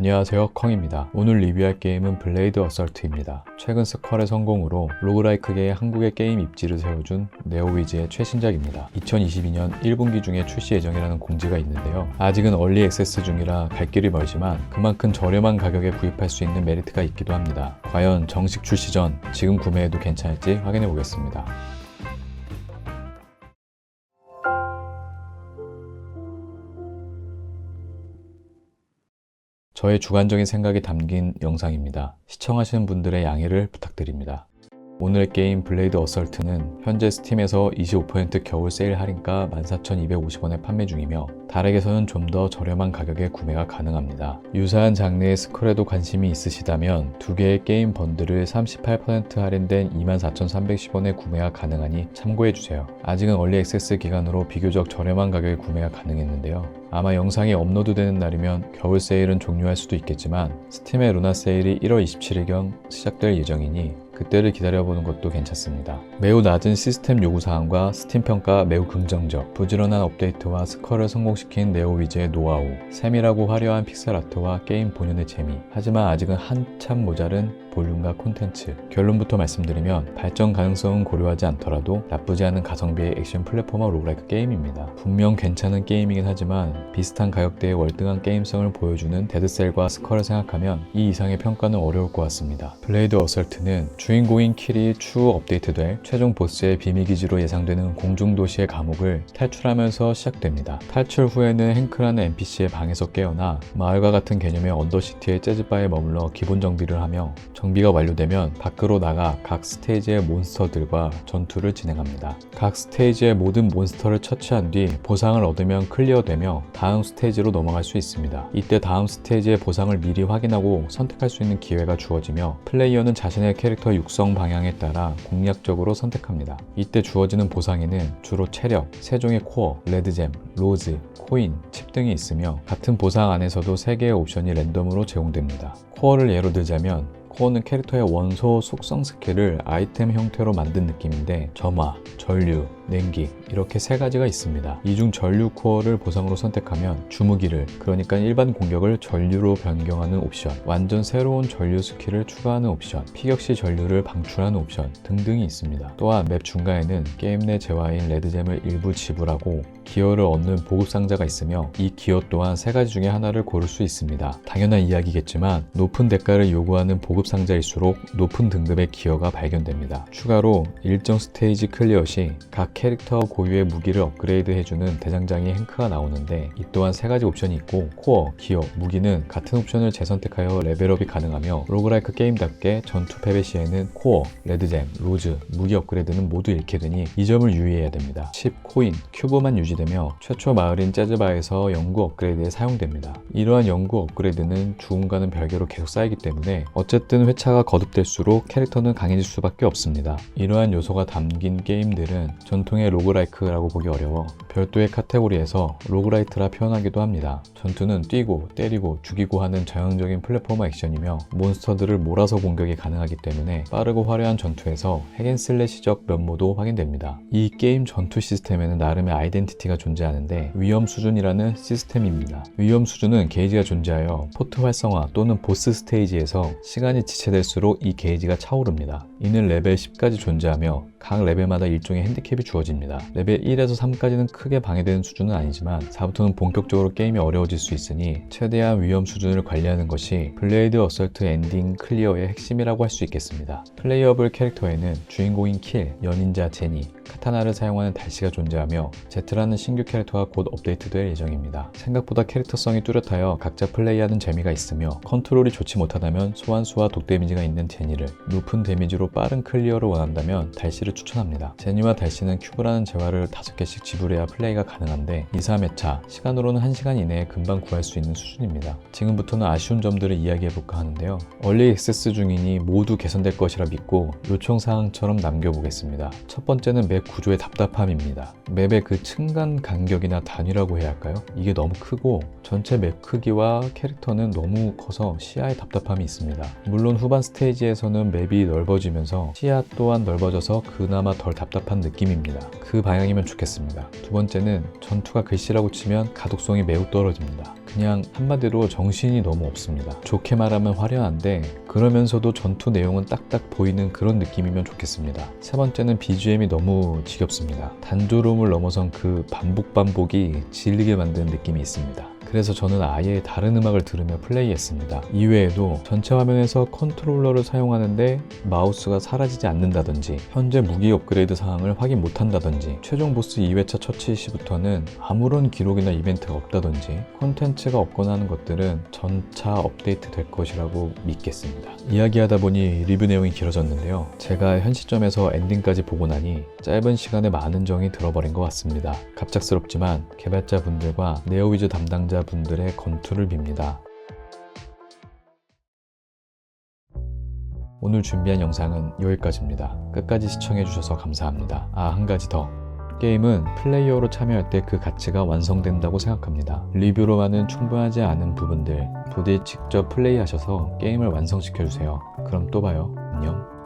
안녕하세요 컹입니다. 오늘 리뷰할 게임은 블레이드 어설트입니다. 최근 스컬의 성공으로 로그라이크계의 한국의 게임 입지를 세워준 네오위즈의 최신작입니다. 2022년 1분기 중에 출시 예정이라는 공지가 있는데요. 아직은 얼리 액세스 중이라 갈 길이 멀지만 그만큼 저렴한 가격에 구입할 수 있는 메리트가 있기도 합니다. 과연 정식 출시 전 지금 구매해도 괜찮을지 확인해 보겠습니다 저의 주관적인 생각이 담긴 영상입니다. 시청하시는 분들의 양해를 부탁드립니다. 오늘의 게임 블레이드 어설트는 현재 스팀에서 25% 겨울 세일 할인가 14,250원에 판매 중이며 다락에서는 좀 더 저렴한 가격에 구매가 가능합니다. 유사한 장르의 스컬에도 관심이 있으시다면 두 개의 게임 번들을 38% 할인된 24,310원에 구매가 가능하니 참고해주세요. 아직은 얼리 액세스 기간으로 비교적 저렴한 가격에 구매가 가능했는데요. 아마 영상이 업로드되는 날이면 겨울 세일은 종료할 수도 있겠지만 스팀의 루나 세일이 1월 27일경 시작될 예정이니 그때를 기다려보는 것도 괜찮습니다. 매우 낮은 시스템 요구사항과 스팀 평가 매우 긍정적, 부지런한 업데이트와 스컬을 성공시킨 네오 위즈의 노하우, 세밀하고 화려한 픽셀 아트와 게임 본연의 재미, 하지만 아직은 한참 모자른 볼륨과 콘텐츠. 결론부터 말씀드리면 발전 가능성은 고려하지 않더라도 나쁘지 않은 가성비의 액션 플랫포머 로그라이크 게임입니다. 분명 괜찮은 게임이긴 하지만 비슷한 가격대의 월등한 게임성을 보여주는 데드셀과 스컬을 생각하면 이 이상의 평가는 어려울 것 같습니다. 블레이드 어설트는 주인공인 킬이 추후 업데이트될 최종 보스의 비밀기지로 예상되는 공중도시의 감옥을 탈출하면서 시작됩니다. 탈출 후에는 행크라는 NPC의 방에서 깨어나 마을과 같은 개념의 언더시티의 재즈바에 머물러 기본 정비를 하며 정비가 완료되면 밖으로 나가 각 스테이지의 몬스터들과 전투를 진행합니다. 각 스테이지의 모든 몬스터를 처치한 뒤 보상을 얻으면 클리어되며 다음 스테이지로 넘어갈 수 있습니다. 이때 다음 스테이지의 보상을 미리 확인하고 선택할 수 있는 기회가 주어지며 플레이어는 자신의 캐릭터 육성 방향에 따라 공략적으로 선택합니다. 이때 주어지는 보상에는 주로 체력, 세종의 코어, 레드잼, 로즈, 코인, 칩 등이 있으며 같은 보상 안에서도 3개의 옵션이 랜덤으로 제공됩니다. 코어를 예로 들자면 코어는 캐릭터의 원소 속성 스킬을 아이템 형태로 만든 느낌인데 점화, 전류, 냉기 이렇게 세 가지가 있습니다. 이중 전류 코어를 보상으로 선택하면 주무기를 그러니까 일반 공격을 전류로 변경하는 옵션, 완전 새로운 전류 스킬을 추가하는 옵션, 피격시 전류를 방출하는 옵션 등등이 있습니다. 또한 맵 중간에는 게임 내 재화인 레드잼을 일부 지불하고 기어를 얻는 보급 상자가 있으며 이 기어 또한 세 가지 중에 하나를 고를 수 있습니다. 당연한 이야기겠지만 높은 대가를 요구하는 보급 상자일수록 높은 등급의 기어가 발견됩니다. 추가로 일정 스테이지 클리어 시각 캐릭터 고유의 무기를 업그레이드 해주는 대장장이 행크가 나오는데 이 또한 세 가지 옵션이 있고 코어, 기어, 무기는 같은 옵션을 재선택하여 레벨업이 가능하며 로그라이크 게임답게 전투 패배 시에는 코어, 레드잼, 로즈, 무기 업그레이드는 모두 잃게 되니 이 점을 유의해야 됩니다. 10코인, 큐브만 유지되며 최초 마을인 재즈바에서 연구 업그레이드에 사용됩니다. 이러한 연구 업그레이드는 죽음과는 별개로 계속 쌓이기 때문에 어쨌든 회차가 거듭될수록 캐릭터는 강해질 수밖에 없습니다. 이러한 요소가 담긴 게임들은 전 통의 로그라이크라고 보기 어려워 별도의 카테고리에서 로그라이트라 표현하기도 합니다. 전투는 뛰고 때리고 죽이고 하는 전형적인 플랫포머 액션이며 몬스터들을 몰아서 공격이 가능하기 때문에 빠르고 화려한 전투에서 핵앤슬래시적 면모도 확인됩니다. 이 게임 전투 시스템에는 나름의 아이덴티티가 존재하는데 위험 수준이라는 시스템입니다. 위험 수준은 게이지가 존재하여 포트 활성화 또는 보스 스테이지에서 시간이 지체될수록 이 게이지가 차오릅니다. 이는 레벨 10까지 존재하며 각 레벨마다 일종의 핸디캡이 주어집니다. 레벨 1에서 3까지는 크게 방해되는 수준은 아니지만 4부터는 본격적으로 게임이 어려워질 수 있으니 최대한 위험 수준을 관리하는 것이 블레이드 어설트 엔딩 클리어의 핵심이라고 할 수 있겠습니다. 플레이어블 캐릭터에는 주인공인 킬, 연인자 제니, 카타나를 사용하는 달시가 존재하며 제트라는 신규 캐릭터가 곧 업데이트될 예정입니다. 생각보다 캐릭터성이 뚜렷하여 각자 플레이하는 재미가 있으며 컨트롤이 좋지 못하다면 소환수와 독 데미지가 있는 제니를 높은 데미지로 빠른 클리어를 원한다면 달시를 추천합니다. 제니와 달시는 큐브라는 재화를 5개씩 지불해야 플레이가 가능한데 2, 3회차, 시간으로는 1시간 이내에 금방 구할 수 있는 수준입니다. 지금부터는 아쉬운 점들을 이야기해볼까 하는데요. 얼리 액세스 중이니 모두 개선될 것이라 믿고 요청사항처럼 남겨보겠습니다. 첫 번째는 맵 구조의 답답함입니다. 맵의 그 층간 간격이나 단위라고 해야 할까요? 이게 너무 크고 전체 맵 크기와 캐릭터는 너무 커서 시야에 답답함이 있습니다. 물론 후반 스테이지에서는 맵이 넓어지면서 시야 또한 넓어져서 그나마 덜 답답한 느낌입니다. 그 방향이면 좋겠습니다. 두 번째는 전투가 글씨라고 치면 가독성이 매우 떨어집니다. 그냥 한마디로 정신이 너무 없습니다. 좋게 말하면 화려한데 그러면서도 전투 내용은 딱딱 보이는 그런 느낌이면 좋겠습니다. 세 번째는 BGM이 너무 지겹습니다. 단조로움을 넘어선 그 반복 반복이 질리게 만드는 느낌이 있습니다. 그래서 저는 아예 다른 음악을 들으며 플레이했습니다. 이외에도 전체 화면에서 컨트롤러를 사용하는데 마우스가 사라지지 않는다든지 현재 무기 업그레이드 사항을 확인 못한다든지 최종 보스 2회차 처치 시부터는 아무런 기록이나 이벤트가 없다든지 콘텐츠가 없거나 하는 것들은 전차 업데이트 될 것이라고 믿겠습니다. 이야기하다 보니 리뷰 내용이 길어졌는데요. 제가 현 시점에서 엔딩까지 보고 나니 짧은 시간에 많은 정이 들어버린 것 같습니다. 갑작스럽지만 개발자분들과 네오위즈 담당 자분들의 건투를 빕니다. 오늘 준비한 영상은 여기까지입니다. 끝까지 시청해주셔서 감사합니다. 아, 한 가지 더. 게임은 플레이어로 참여할 때 그 가치가 완성된다고 생각합니다. 리뷰로만은 충분하지 않은 부분들 부디 직접 플레이하셔서 게임을 완성시켜주세요. 그럼 또 봐요. 안녕.